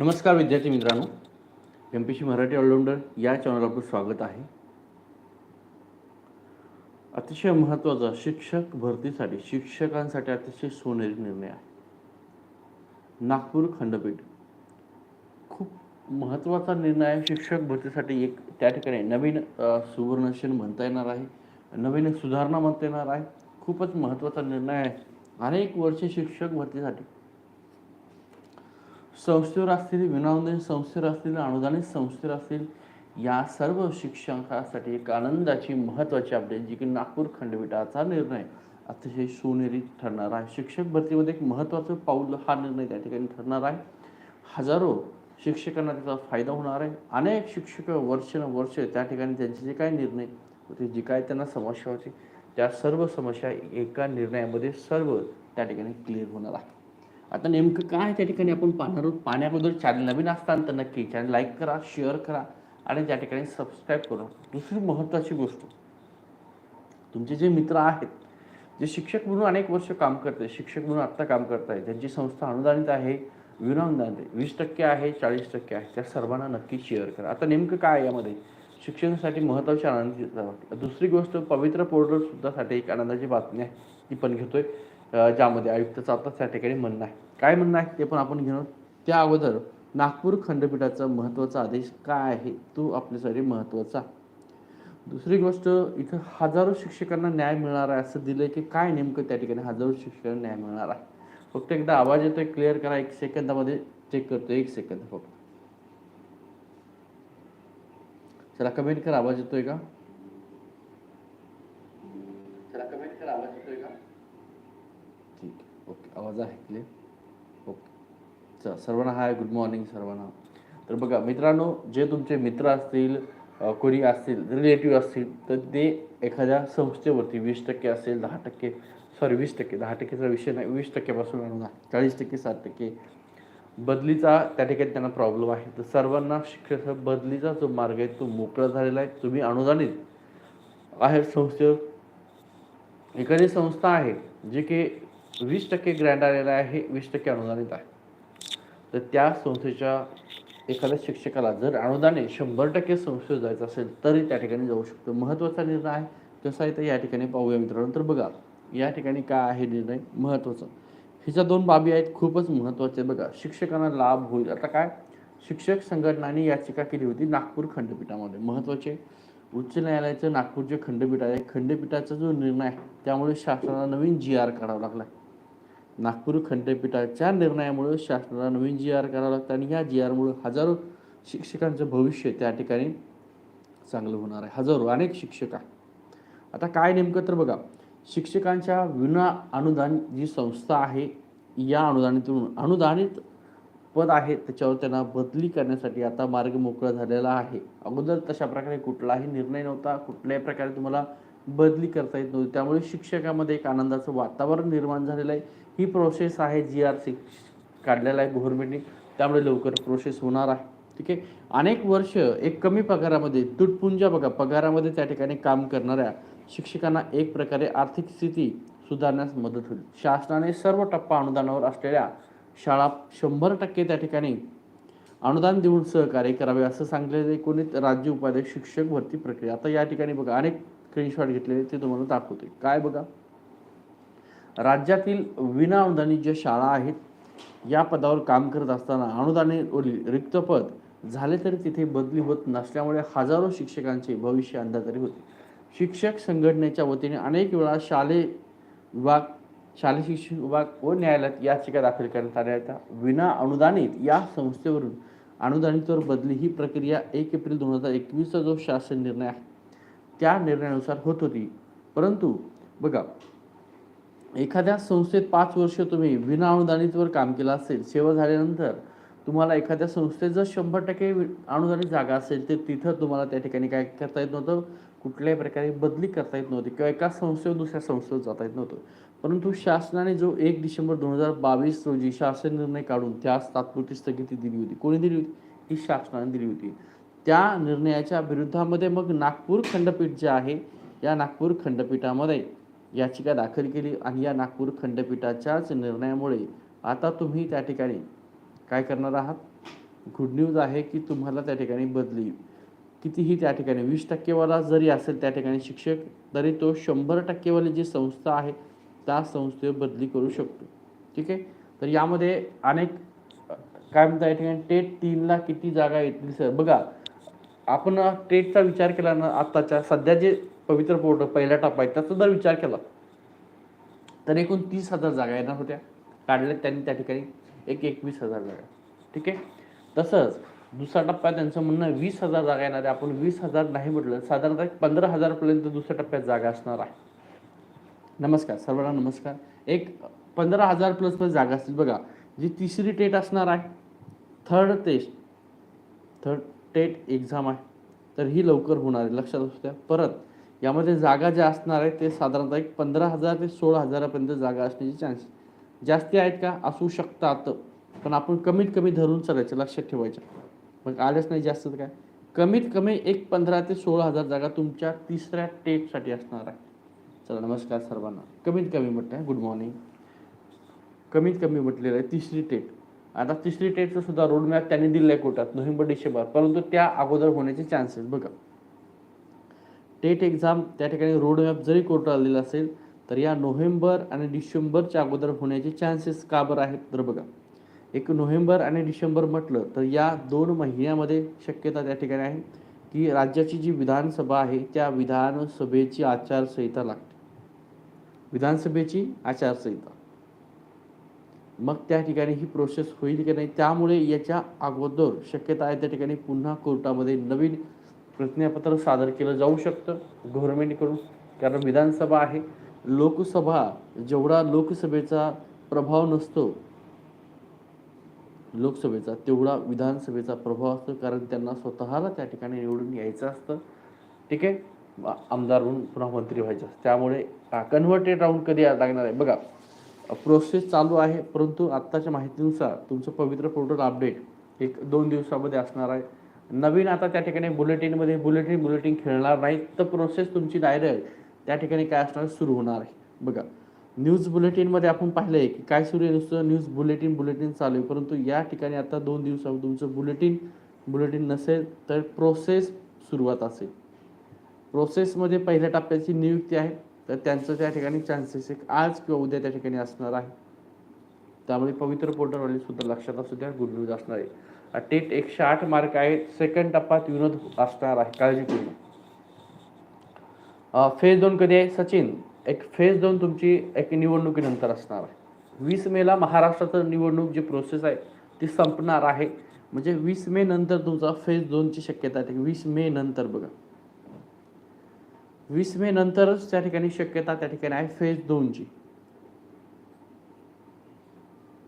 नमस्कार विद्यार्थी मित्रांनो. M P C Marathi allrounder या चॅनलवर आपलं स्वागत आहे. अतिशय महत्त्वाचा शिक्षक भरतीसाठी शिक्षकांसाठी अतिशय सोनेरी निर्णय आहे. नागपूर खंडपीठ. खूप महत्त्वाचा निर्णय आहे. शिक्षक भरतीसाठी एक त्या ठिकाणी नवीन सुवर्णशन सुवर्णक्षण म्हणता येणार आहे. नवीन सुधारणा म्हणता येणार आहे. खूपच महत्त्वाचा निर्णय आहे. अनेक वर्षे शिक्षक भरतीसाठी संस्थेवर असतील विनानुदानित संस्थेवर असतील अनुदानित संस्थेवर असतील या सर्व शिक्षकांसाठी एक आनंदाची महत्त्वाची अपडेट जी की नागपूर खंडपीठाचा निर्णय अतिशय सोनेरी ठरणार आहे. शिक्षक भरतीमध्ये एक महत्त्वाचं पाऊल हा निर्णय त्या ठिकाणी ठरणार आहे. हजारो शिक्षकांना त्याचा फायदा होणार आहे. अनेक शिक्षक वर्ष त्या ठिकाणी त्यांचे जे काही निर्णय होते जी काय त्यांना समस्या होती त्या सर्व समस्या एका निर्णयामध्ये सर्व त्या ठिकाणी क्लिअर होणार आहे आता नेमकं काय त्या ठिकाणी? आपण पाहणार आहोत. पाण्याबद्दल चॅनल नवीन असताना तर नक्की चॅनल लाईक करा शेअर करा आणि त्या ठिकाणी सबस्क्राईब करा. दुसरी महत्त्वाची गोष्ट तुमचे जे मित्र आहेत जे शिक्षक म्हणून अनेक वर्ष काम करते शिक्षक म्हणून आत्ता काम करत आहे त्यांची संस्था अनुदानित आहे विनाअनुदानित आहे. वीस टक्के आहे चाळीस टक्के आहे. त्या सर्वांना नक्की शेअर करा. आता नेमकं काय यामध्ये? शिक्षणासाठी महत्त्वाची आनंदाची दुसरी गोष्ट पवित्र पोर्टलसुद्धासाठी साठी एक आनंदाची बातमी आहे ती पण घेतोय. ज्यामध्ये आयुक्ताचं आता त्या ठिकाणी म्हणणं आहे. काय म्हणणं आहे ते पण आपण घेणार त्या अगोदर नागपूर खंडपीठाचा महत्त्वाचा आदेश काय आहे? तो आपल्यासाठी महत्त्वाचा. दुसरी गोष्ट इथं हजारो शिक्षकांना न्याय मिळणार आहे असं दिलं की काय नेमकं त्या ठिकाणी हजारो शिक्षकांना न्याय मिळणार आहे? फक्त एकदा आवाज येतोय क्लिअर करा. एक सेकंदामध्ये चेक करतो एक सेकंद फक्त. चला कमेंट करा. आवाज येतोय का? आवाज आहे क्लिअर ओके चला सर्वांना हाय गुड मॉर्निंग सर्वांना. तर बघा मित्रांनो जे तुमचे मित्र असतील कुरी कोणी असतील रिलेटिव्ह असतील तर ते एखाद्या संस्थेवरती वीस टक्के असेल दहा टक्के सॉरी वीस टक्के दहा टक्केचा विषय नाही वीस टक्क्यापासून अनुदान चाळीस टक्के साठ टक्के. बदलीचा त्या ठिकाणी त्यांना प्रॉब्लेम आहे. तर सर्वांना शिक्षक बदलीचा जो मार्ग आहे तो मोकळा झालेला आहे तुम्ही अनुदानित आहे संस्थेवर एखादी संस्था आहे जी की वीस टक्के ग्रँट आलेला आहे वीस टक्के अनुदानित आहे. तर त्या संस्थेच्या एखाद्या शिक्षकाला जर अनुदाने शंभर टक्के संस्थेत जायचं असेल तरी त्या ठिकाणी जाऊ शकतो. महत्त्वाचा निर्णय आहे. कसा आहे तर या ठिकाणी पाहूया मित्रांनो. तर बघा या ठिकाणी काय आहे निर्णय? महत्त्वाचा. ह्याच्या दोन बाबी आहेत खूपच महत्त्वाचे. बघा शिक्षकांना लाभ होईल. आता काय? शिक्षक संघटनांनी याचिका केली होती नागपूर खंडपीठामध्ये. महत्त्वाचे उच्च न्यायालयाचं नागपूर जे खंडपीठ आहे. खंडपीठाचा जो निर्णय आहे त्यामुळे शासनाला नवीन जी आर काढावा लागला नागपूर खंडपीठाच्या निर्णयामुळे शासनाला नवीन जी आर करावं लागतं आणि या जी आरमुळे हजारो शिक्षकांचं भविष्य त्या ठिकाणी चांगलं होणार आहे. हजारो अनेक शिक्षक आहे आता काय नेमकं तर बघा शिक्षकांच्या विना अनुदान जी संस्था आहे या अनुदानितून अनुदानित पद आहे त्याच्यावर त्यांना बदली करण्यासाठी आता मार्ग मोकळा झालेला आहे. अगोदर तशा प्रकारे कुठलाही निर्णय नव्हता कुठल्याही प्रकारे तुम्हाला बदली करता येत नव्हती. त्यामुळे शिक्षकामध्ये एक आनंदाचं वातावरण निर्माण झालेलं आहे. ही प्रोसेस आहे जी आर सी काढलेला आहे गव्हर्नमेंटने त्यामुळे लवकर प्रोसेस होणार आहे. ठीक आहे? अनेक वर्ष एक कमी पगारामध्ये तुटपुंजा बघा पगारामध्ये त्या ठिकाणी काम करणाऱ्या शिक्षकांना एक प्रकारे आर्थिक स्थिती सुधारण्यास मदत होईल. शासनाने सर्व टप्पा अनुदानावर असलेल्या शाळा शंभर टक्के त्या ठिकाणी अनुदान देऊन सहकार्य करावे असं सांगलेले कोणी राज्य उपाध्यक्ष शिक्षक भरती प्रक्रिया. आता या ठिकाणी बघा अनेक स्क्रीनशॉट घेतलेले ते तुम्हाला दाखवते. काय बघा? राज्यातील विनाअनुदानित ज्या शाळा आहेत या पदावर काम करत असताना अनुदाने रिक्त पद झाले तरी तिथे बदली होत नसल्यामुळे हजारो शिक्षकांचे भविष्य अंधातरी होते. शिक्षक संघटनेच्या वतीने अनेक वेळा शालेय विभाग शालेय शिक्षण विभाग व न्यायालयात याचिका दाखल करण्यात आल्या होत्या. विना अनुदानित या संस्थेवरून अनुदानितवर बदली ही प्रक्रिया एक एप्रिल दोन हजार एकवीसचा जो शासन निर्णय आहे त्या निर्णयानुसार होत होती. परंतु बघा एखाद्या संस्थेत पाच वर्ष तुम्ही विना अनुदानितवर काम केलं असेल सेवा झाल्यानंतर तुम्हाला एखाद्या संस्थेत जर शंभर टक्के अनुदानित जागा असेल तर तिथं तुम्हाला त्या ठिकाणी काय करता येत नव्हतं? कुठल्याही प्रकारे बदली करता येत नव्हती किंवा एका संस्थेवर दुसऱ्या संस्थेवर जाता येत नव्हतं. परंतु शासनाने जो एक डिसेंबर दोन हजार बावीस रोजी शासन निर्णय काढून त्यास तात्पुरती स्थगिती दिली होती. कोणी दिली होती? ही शासनाने दिली होती. त्या निर्णयाच्या विरुद्धामध्ये मग नागपूर खंडपीठ जे आहे या नागपूर खंडपीठामध्ये याचिका दाखल केली आणि या नागपूर खंडपीठाच्याच निर्णयामुळे आता तुम्ही त्या ठिकाणी काय करणार आहात? गुड न्यूज आहे की तुम्हाला त्या ठिकाणी बदली. कितीही त्या ठिकाणी वीस टक्केवाला जरी असेल त्या ठिकाणी शिक्षक तरी तो शंभर टक्केवाली जी संस्था आहे त्या संस्थेवर बदली करू शकतो. ठीक आहे? तर यामध्ये अनेक काय म्हणता या ठिकाणी टेट तीनला किती जागा येतील सर? बघा आपण टेटचा विचार केला ना आत्ताच्या सध्या जे पवित्र पोर्ट पहिला टप्पा आहे त्याचा विचार केला तर एकूण तीस हजार जागा येणार होत्या. काढल्या त्यांनी त्या ठिकाणी एक एकवीस हजार जागा. ठीक आहे? तसंच दुसरा टप्पा त्यांचं म्हणणं वीस हजार जागा येणार आहे. आपण वीस हजार नाही म्हटलं साधारणतः एक पंधरा हजारपर्यंत दुसऱ्या टप्प्यात जागा असणार आहे. नमस्कार सर्वांना नमस्कार. एक पंधरा हजार प्लस प्लस जागा असतील. बघा जी तिसरी टेट असणार आहे third test third TET exam आहे. तर ही लवकर होणार आहे. लक्षात असू द्या. परत यामध्ये जागा ज्या असणार आहेत ते साधारणतः एक पंधरा हजार ते सोळा हजारापर्यंत जागा असण्याचे चान्स जास्ती आहेत का? असू शकतात. पण आपण कमीत कमी धरून चालायचं लक्षात ठेवायचं. मग आलेच नाही जास्त तर काय? कमीत कमी एक पंधरा ते सोळा हजार जागा तुमच्या तिसऱ्या टेटसाठी असणार आहे. चला नमस्कार सर्वांना. कमीत कमी म्हटलं आहे गुड मॉर्निंग. कमीत कमी म्हटलेलं आहे तिसरी टेट. आता तिसरी टेटचं सुद्धा रोडमॅप त्यांनी दिलं आहे कोर्टात नोव्हेंबर डिसेंबर. परंतु त्या अगोदर होण्याचे चान्सेस बघा. टेट एक्झाम त्या ठिकाणी रोडमॅप जरी कोर्टाला दिला असेल तर या नोव्हेंबर आणि डिसेंबरच्या अगोदर होण्याचे चान्सेस का बरं आहेत तर बघा. एक नोव्हेंबर आणि डिसेंबर म्हटलं तर या दोन महिन्यामध्ये शक्यता त्या ठिकाणी आहे की राज्याची जी विधानसभा आहे त्या विधानसभेची आचारसंहिता लागते. विधानसभेची आचारसंहिता. मग त्या ठिकाणी ही प्रोसेस होईल की नाही? त्यामुळे याच्या अगोदर शक्यता आहे त्या ठिकाणी पुन्हा कोर्टामध्ये नवीन प्रतिज्ञापत्र सादर केलं जाऊ शकतं गव्हर्नमेंटकडून कारण विधानसभा आहे. लोकसभा जेवढा लोकसभेचा प्रभाव नसतो लोकसभेचा तेवढा विधानसभेचा प्रभाव असतो. कारण त्यांना स्वतःला त्या ठिकाणी निवडून यायचं असतं. ठीक आहे? आमदार म्हणून पुन्हा मंत्री व्हायचं असतं. त्यामुळे कन्व्हर्टेड राऊंड कधी लागणार आहे? बघा प्रोसेस चालू आहे. परंतु आत्ताच्या माहितीनुसार तुमचं पवित्र पोर्टल अपडेट एक दोन दिवसामध्ये असणार आहे. नवीन आता त्या ठिकाणी बुलेटिनमध्ये बुलेटिन बुलेटिन खेळणार नाही तर प्रोसेस तुमची डायरेक्ट त्या ठिकाणी काय असणार? सुरू होणार आहे. बघा न्यूज बुलेटिनमध्ये आपण पाहिलं आहे की काय सुरू आहे नुसतं? न्यूज बुलेटिन बुलेटिन चालू आहे. परंतु या ठिकाणी आता दोन दिवसावर तुमचं बुलेटिन बुलेटिन नसेल तर प्रोसेस सुरुवात असेल. प्रोसेसमध्ये पहिल्या टप्प्याची नियुक्ती आहे. तर त्यांचं त्या ठिकाणी चान्सेस एक आज किंवा उद्या त्या ठिकाणी असणार आहे. त्यामुळे पवित्र पोर्टलवाले सुद्धा लक्षात असू द्या गुड न्यूज असणार आहे. टेट एकशे आठ मार्क आहेत सेकंड टप्प्यात विनोद असणार आहे. काळजीपूर्ण फेज दोन कधी आहे? सचिन एक फेज दोन तुमची एक निवडणुकीनंतर असणार आहे. वीस मेला महाराष्ट्राचं निवडणूक जी प्रोसेस आहे ती संपणार आहे. म्हणजे वीस मे नंतर तुमचा फेज दोनची शक्यता आहे. वीस मे नंतर बघा. वीस मे नंतरच त्या ठिकाणी शक्यता त्या ठिकाणी आहे फेज दोनची.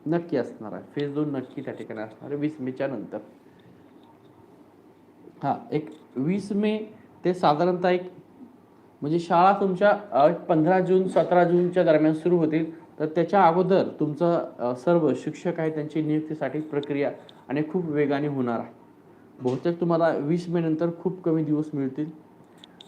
नक्की असणार आहे. फेज दोन नक्की त्या ठिकाणी असणार आहे वीस मेच्या नंतर. हा एक वीस मे ते साधारणतः एक म्हणजे शाळा तुमच्या पंधरा जून सतरा जूनच्या दरम्यान सुरू होतील. तर त्याच्या अगोदर तुमचं सर्व शिक्षक आहे त्यांची नियुक्तीसाठी प्रक्रिया आणि खूप वेगाने होणार आहे. बहुतेक तुम्हाला वीस मे नंतर खूप कमी दिवस मिळतील.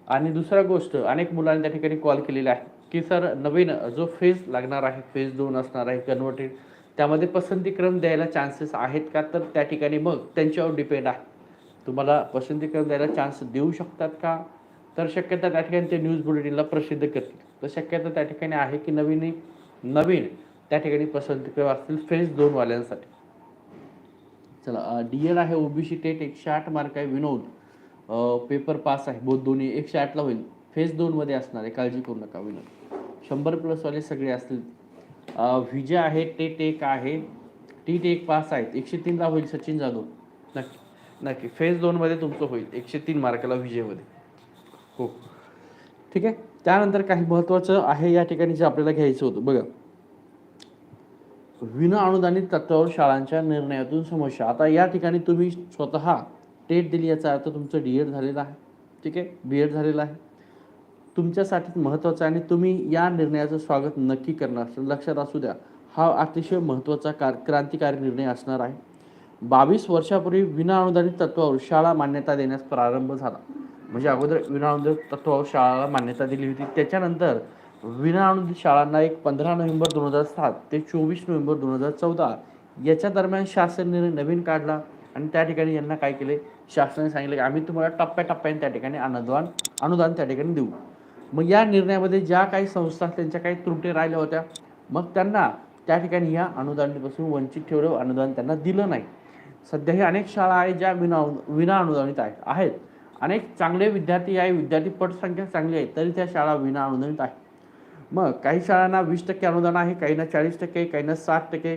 आणि दुसरा गोष्ट अनेक मुलांनी त्या ठिकाणी कॉल केलेला आहे की सर नवीन जो फेज लागणार आहे फेज दोन असणार आहे कन्वर्टेड त्यामध्ये पसंतीक्रम द्यायला चान्सेस आहेत का? तर त्या ठिकाणी मग त्यांच्यावर डिपेंड आहे. तुम्हाला पसंतीक्रम द्यायला चान्स देऊ शकतात का? तर शक्यता त्या ठिकाणी ते न्यूज बुलेटिनला प्रसिद्ध करतील. तर शक्यता त्या ठिकाणी आहे की नवीन नवीन त्या ठिकाणी पसंतीक्रम असतील फेज दोनवाल्यांसाठी चला डी एल आहे ओबीसी टेट एकशे आठ मार्क आहे विनोद. पेपर पास आहे. बोध दोन्ही एकशे आठला होईल. फेज दोनमध्ये असणार आहे. काळजी करू नका विनोद. शंभर प्लसवाले सगळे असतील. व्हिजा आहे टेट एक आहे. टी टेक पास आहेत. एकशे तीनला होईल सचिन जाधव. नक्की नक्की. फेज दोनमध्ये तुमचं होईल. एकशे तीन मार्काला विजयमध्ये. हो. ठीक आहे? त्यानंतर काही महत्त्वाचं आहे या ठिकाणी जे आपल्याला घ्यायचं होतं. बघा. विना अनुदानित तत्वावर शाळांच्या निर्णयातून समस्या. आता या ठिकाणी तुम्ही स्वतः टेट दिली याचा अर्थ तुमचं डी एड झालेलं आहे. ठीक आहे? बी एड झालेलं आहे. तुमच्यासाठी महत्त्वाचं आहे आणि तुम्ही या निर्णयाचं स्वागत नक्की करणार लक्षात असू द्या हा अतिशय महत्त्वाचा कार क्रांतिकारी निर्णय असणार आहे. बावीस वर्षापूर्वी विना अनुदानित तत्वावर शाळा मान्यता देण्यास प्रारंभ झाला. म्हणजे अगोदर विना अनुदानित तत्वावर शाळाला मान्यता दिली होती. त्याच्यानंतर विना अनुदानित शाळांना एक पंधरा नोव्हेंबर दोन हजार सात ते चोवीस नोव्हेंबर दोन हजार चौदा याच्या दरम्यान शासन निर्णय नवीन काढला आणि त्या ठिकाणी यांना काय केले? शासनाने सांगितलं की आम्ही तुम्हाला टप्प्याटप्प्याने त्या ठिकाणी अनुदान अनुदान त्या ठिकाणी देऊ. मग या निर्णयामध्ये ज्या काही संस्था त्यांच्या काही त्रुटी राहिल्या होत्या मग त्यांना त्या ठिकाणी या अनुदानापासून वंचित ठेवलं अनुदान त्यांना दिलं नाही. सध्याही अनेक शाळा आहेत ज्या विना विना अनुदानित आहेत आहेत. अनेक चांगले विद्यार्थी आहे विद्यार्थी पटसंख्या चांगली आहे तरी त्या शाळा विना अनुदानित आहे. मग काही शाळांना वीस टक्के अनुदान आहे काहींना चाळीस टक्के काहींना साठ टक्के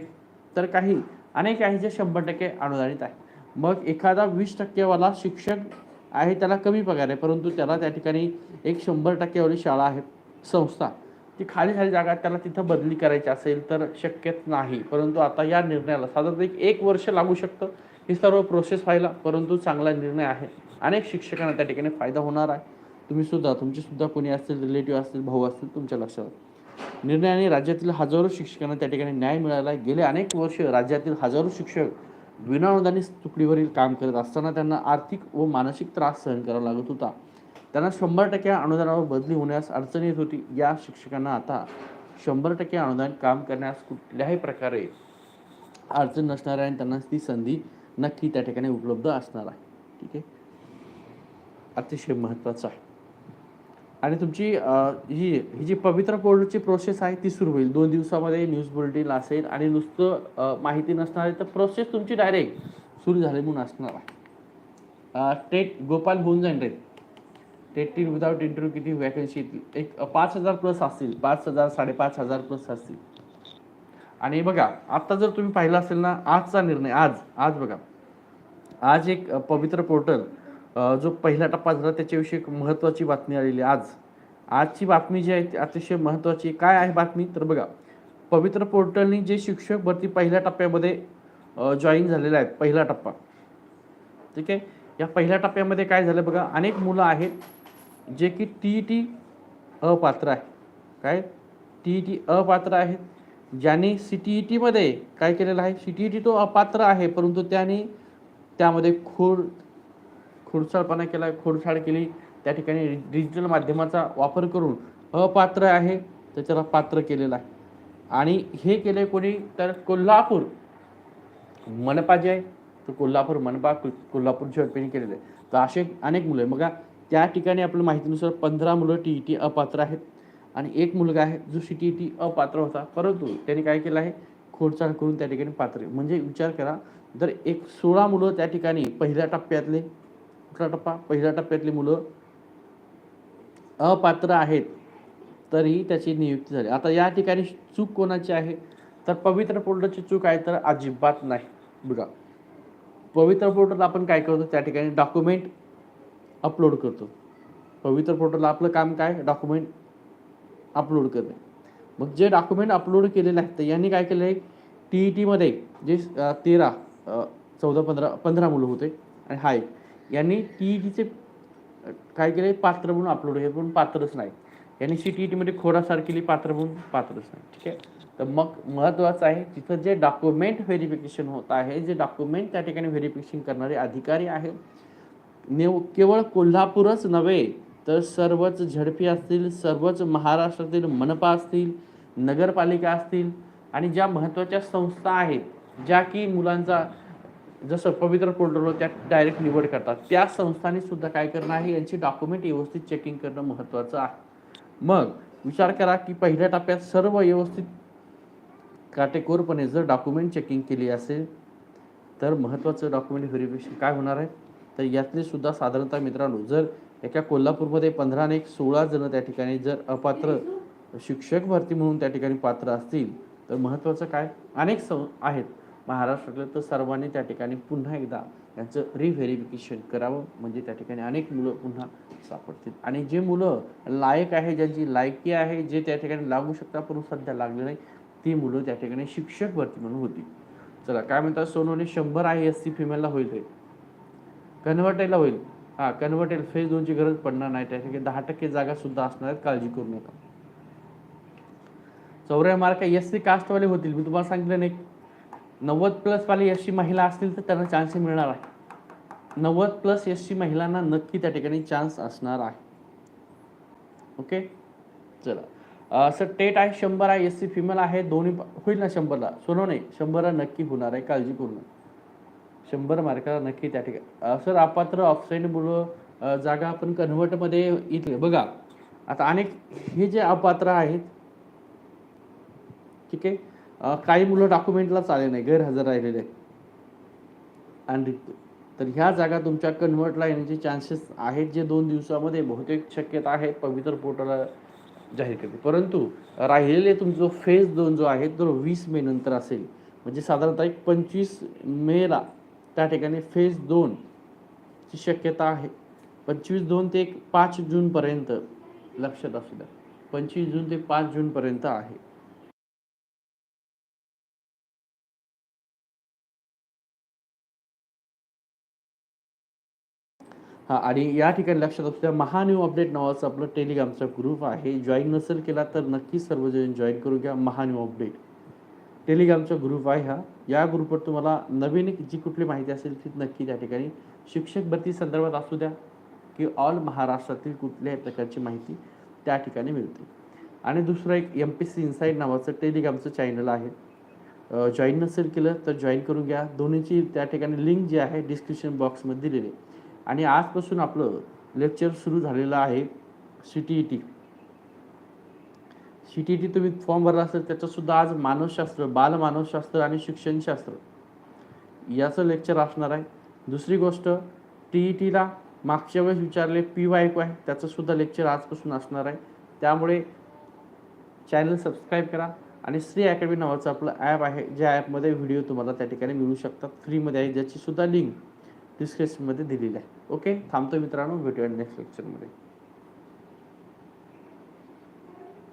तर काही अनेक आहे जे शंभर टक्के अनुदानित आहे. मग एखादा वीस टक्केवाला शिक्षक आहे त्याला कमी पगार आहे परंतु त्याला त्या ठिकाणी एक शंभर टक्केवाली शाळा आहे संस्था. ती खाली खाली जागा त्याला तिथं बदली करायची असेल तर शक्यच नाही. परंतु आता या निर्णयाला साधारण एक एक वर्ष लागू शकतं. ही सर्व प्रोसेस व्हायला परंतु चांगला निर्णय आहे. अनेक शिक्षकांना त्या ठिकाणी फायदा होणार आहे. तुम्ही सुद्धा तुमचे सुद्धा कोणी असतील रिलेटिव्ह असतील भाऊ असतील तुमच्या लक्षात. निर्णयाने राज्यातील हजारो शिक्षकांना त्या ठिकाणी न्याय मिळाला गेले अनेक वर्ष राज्यातील हजारो शिक्षक विनाअनुदानित तुकडीवरील काम करत असताना त्यांना आर्थिक व मानसिक त्रास सहन करावा लागत होता. त्यांना शंभर टक्के अनुदानावर बदली होण्यास अडचण येत होती. या शिक्षकांना आता शंभर टक्के अनुदान काम करण्यास कुठल्याही प्रकारे अडचण नसणार आहे आणि त्यांना ती संधी नक्की त्या ठिकाणी उपलब्ध असणार आहे. ठीक आहे? अतिशय महत्त्वाचं आहे. आणि तुमची ही ही जी पवित्र पोर्टलची प्रोसेस आहे ती सुरू होईल. दोन दिवसामध्ये न्यूज बुलेटिन असेल आणि नुसतं माहिती नसणार आहे तर प्रोसेस तुमची डायरेक्ट सुरू झाली म्हणून असणार आहे. टेट गोपाल होऊन जाईल रे. टेट विदाउट इंटरव्ह्यू किती वॅकन्सी येतील एक पाच हजार प्लस असतील. पाच हजार साडेपाच हजार प्लस असतील. आणि बघा आत्ता जर तुम्ही पाहिलं असेल ना आजचा निर्णय आज आज बघा. आज एक पवित्र पोर्टल जो पहिला टप्पा झाला त्याच्याविषयी एक महत्त्वाची बातमी आलेली आज आजची बातमी जी आहे ती अतिशय महत्त्वाची काय आहे बातमी? तर बघा पवित्र पोर्टलनी जे शिक्षक भरती पहिल्या टप्प्यामध्ये जॉईन झालेले आहेत पहिला टप्पा. ठीक आहे? या पहिल्या टप्प्यामध्ये काय झालं बघा अनेक मुलं आहेत जे की टी ई टी अपात्र आहे. काय? टी ई टी अपात्र आहेत. ज्यांनी सी टी ई टीमध्ये काय केलेलं आहे? सी टी ई टी तो अपात्र आहे परंतु त्याने त्यामध्ये खोड खुडसाळपणा केला खोडसाळ केली त्या ठिकाणी डिजिटल माध्यमाचा वापर करून अपात्र आहे तर त्याला पात्र केलेलं आहे. आणि हे केले कोणी तर कोल्हापूर. मनपा जे आहे तर कोल्हापूर मनपा कोल्हापूर झडपीने केलेलं आहे. तर असे अनेक मुलं आहे बघा त्या ठिकाणी आपल्या माहितीनुसार पंधरा मुलं टी ई टी अपात्र आहेत. आणि एक मुलगा आहे जो सी टी ई टी अपात्र होता. परंतु त्याने काय केलं आहे खोडचाळ करून त्या ठिकाणी पात्र म्हणजे विचार करा जर एक सोळा मुलं त्या ठिकाणी पहिल्या टप्प्यातले कुठला टप्पा? पहिल्या टप्प्यातली मुलं अपात्र आहेत तरी त्याची नियुक्ती झाली. आता या ठिकाणी चूक कोणाची आहे? तर पवित्र पोर्टलची चूक आहे तर अजिबात नाही. बघा पवित्र पोर्टल आपण काय करतो? त्या ठिकाणी डॉक्युमेंट अपलोड करतो. पवित्र पोर्टलला आपलं काम काय? डॉक्युमेंट अपलोड करणे. मग जे डॉक्युमेंट अपलोड केलेले आहेत तर यांनी काय केलं आहे टी ई टीमध्ये जे तेरा चौदा पंधरा पंधरा मुलं होते. आणि हा एक. यांनी टी ई टीचे काय केले पात्र म्हणून अपलोड हे पण पात्रच नाही. यांनी सी टी ई टीमध्ये खोडासार केली पात्र म्हणून पात्रच नाही. ठीक आहे? तर मग महत्त्वाचं आहे तिथं जे डॉक्युमेंट व्हेरिफिकेशन होत आहे जे डॉक्युमेंट त्या ठिकाणी व्हेरिफिकेशन करणारे अधिकारी आहेत नेव केवळ कोल्हापूरच नव्हे तर सर्वच झडपी असतील सर्वच महाराष्ट्रातील मनपा असतील नगरपालिका असतील आणि ज्या महत्त्वाच्या संस्था आहेत ज्या की मुलांचा जसं पवित्र पोर्टलवर त्या डायरेक्ट निवड करतात. त्या संस्थांनी सुद्धा काय करणं आहे? यांची डॉक्युमेंट व्यवस्थित चेकिंग करणं महत्त्वाचं आहे. मग विचार करा की पहिल्या टप्प्यात सर्व व्यवस्थित काटेकोरपणे जर डॉक्युमेंट चेकिंग केली असेल तर महत्त्वाचं डॉक्युमेंट व्हेरिफिकेशन काय होणार आहे? तर यातले सुद्धा साधारणतः मित्रांनो जर एका कोल्हापूरमध्ये पंधरा आणि एक सोळा जण त्या ठिकाणी जर अपात्र शिक्षक भरती म्हणून त्या ठिकाणी पात्र असतील तर महत्त्वाचं काय? अनेक सं आहेत. महाराष्ट्रातलं तर सर्वांनी त्या ठिकाणी पुन्हा एकदा त्यांचं रिव्हेरिफिकेशन करावं. म्हणजे त्या ठिकाणी अनेक मुलं पुन्हा सापडतील. आणि जे मुलं लायक आहे ज्यांची लायकी आहे जे त्या ठिकाणी लागू शकतात परंतु सध्या लागले नाही ती मुलं त्या ठिकाणी शिक्षक भरती म्हणून होती. चला काय म्हणतात सोनूने? शंभर आहे एस सी फिमेलला होईल ते कन्व्हर्टेला होईल. हां कन्व्हर्टेल फेज दोनची गरज पडणार नाही. त्या ठिकाणी दहा टक्के जागा सुद्धा असणार आहेत काळजी करू नका. चौऱ्या मार्क एस सी कास्टवाले होतील. मी तुम्हाला सांगितलं नाही. नव्वद प्लस वाले एस सी महिला असतील तर त्यांना चान्स मिळणार आहे. नव्वद प्लस एस सी महिलांना नक्की त्या ठिकाणी चान्स असणार आहे. ओके चला. सर टेट आहे शंभर आहे एस सी फिमेल आहे दोन्ही होईल ना शंभरला? सोनो नाही शंभरला नक्की होणार आहे काळजी करू नका शंभर मार्काला नक्की त्या ठिकाणी. सर अपात्र ऑफसाईड मुलं जागा आपण कन्व्हर्टमध्ये इथे बघा आता अनेक हे जे अपात्र आहेत ठीक आहे? काही मुलं डॉक्युमेंटलाच आले नाही गैरहजर राहिलेले आहेत. तर ह्या जागा तुमच्या कन्व्हर्टला येण्याचे चान्सेस आहेत जे दोन दिवसामध्ये बहुतेक शक्यता आहे पवित्र पोर्टलला जाहीर करते परंतु राहिलेले तुमचा जो फेज दोन जो आहे तो वीस मे नंतर असेल. म्हणजे साधारणतः एक पंचवीस मेला त्या ठिकाणी फेज दोन ची शक्यता आहे. पंचवीस दोन ते एक पाच जूनपर्यंत लक्षात असू द्या. पंचवीस जून ते पाच जूनपर्यंत आहे. हा आणि या ठिकाणी लक्षात असू द्या महान्यू अपडेट नावाचं आपलं टेलिग्रामचा ग्रुप आहे. जॉईन नसेल केला तर नक्की सर्वजण जॉईन करून घ्या महान्यू अपडेट. टेलिग्रामचा ग्रुप आहे हा. या ग्रुपवर तुम्हाला नवीन जी कुठली माहिती असेल ती नक्की त्या ठिकाणी शिक्षक भरती संदर्भात असू द्या की ऑल महाराष्ट्रातील कुठल्याही प्रकारची माहिती त्या ठिकाणी मिळते. आणि दुसरं एक एम पी सी इन्साईड नावाचं टेलिग्रामचं चॅनल आहे. जॉईन नसेल केलं तर जॉईन करून घ्या. दोन्हीची त्या ठिकाणी लिंक जी आहे डिस्क्रिप्शन बॉक्समध्ये दिलेली आहे. आणि आजपासून आपलं लेक्चर सुरू झालेलं आहे C T E T C T E T तुम्ही फॉर्म भरला असेल त्याच्यासुद्धा आज मानवशास्त्र बालमानवशास्त्र आणि शिक्षणशास्त्र याचं लेक्चर असणार आहे. दुसरी गोष्ट टी ई टीला मागच्या वेळेस विचारले पी वाय आहे त्याचंसुद्धा लेक्चर आजपासून असणार आहे. त्यामुळे चॅनल सबस्क्राईब करा आणि श्री अकॅडमी नावाचं आपलं ॲप आहे ज्या ॲपमध्ये व्हिडिओ तुम्हाला त्या ठिकाणी मिळू शकतात. फ्रीमध्ये आहे ज्याचीसुद्धा लिंक डिस्क्रिप्शनमध्ये दिलेली आहे. ओके थांबतो मित्रांनो भेटूया नेक्स्ट लेक्चरमध्ये